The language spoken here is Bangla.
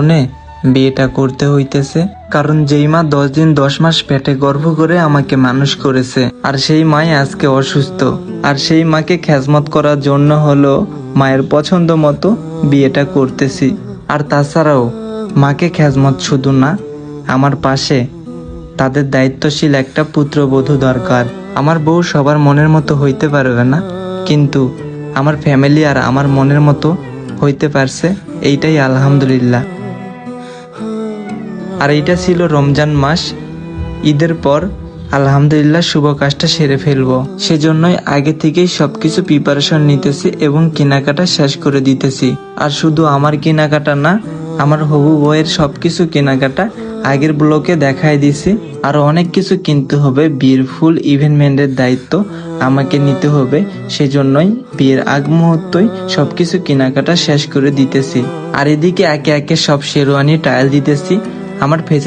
কারণে বিয়েটা করতে হইতেছে। কারণ যেই মা দশ দিন দশ মাস পেটে গর্ভ করে আমাকে মানুষ করেছে, আর সেই মাই আজকে অসুস্থ। আর সেই মাকে খেজমত করার জন্য হলো মায়ের পছন্দ মতো বিয়েটা করতেছি। আর তাছাড়াও মাকে খেজমত শুধু না, আমার পাশে তাদের দায়িত্বশীল একটা পুত্রবধূ দরকার। আমার বউ সবার মনের মতো হইতে পারবে না, কিন্তু আমার ফ্যামিলি আর আমার মনের মতো হইতে পারছে, এইটাই আলহামদুলিল্লাহ। আর এইটা ছিল রমজান মাস। ঈদের পর আলহামদুলিল্লাহ শুভ কাজটা সেরে ফেলব। সেজন্যই আগে থেকেই সবকিছু প্রিপারেশন নিতেছি এবং কেনাকাটা শেষ করে দিতেছি। আর শুধু আমার কেনাকাটা না, আমার হবু বইয়ের সবকিছু কেনাকাটা আগের ব্লকে দেখাই দিছি। আর অনেক কিছু কিনতে হবে, বিয়ের ফুল ইভেন্টমেন্টের দায়িত্ব আমাকে নিতে হবে। সেজন্যই বিয়ের আগ মুহূর্তই সবকিছু কেনাকাটা শেষ করে দিতেছি। আর এদিকে একে একে সব শেরওয়ানি টাইল দিতেছি। আমার ফেস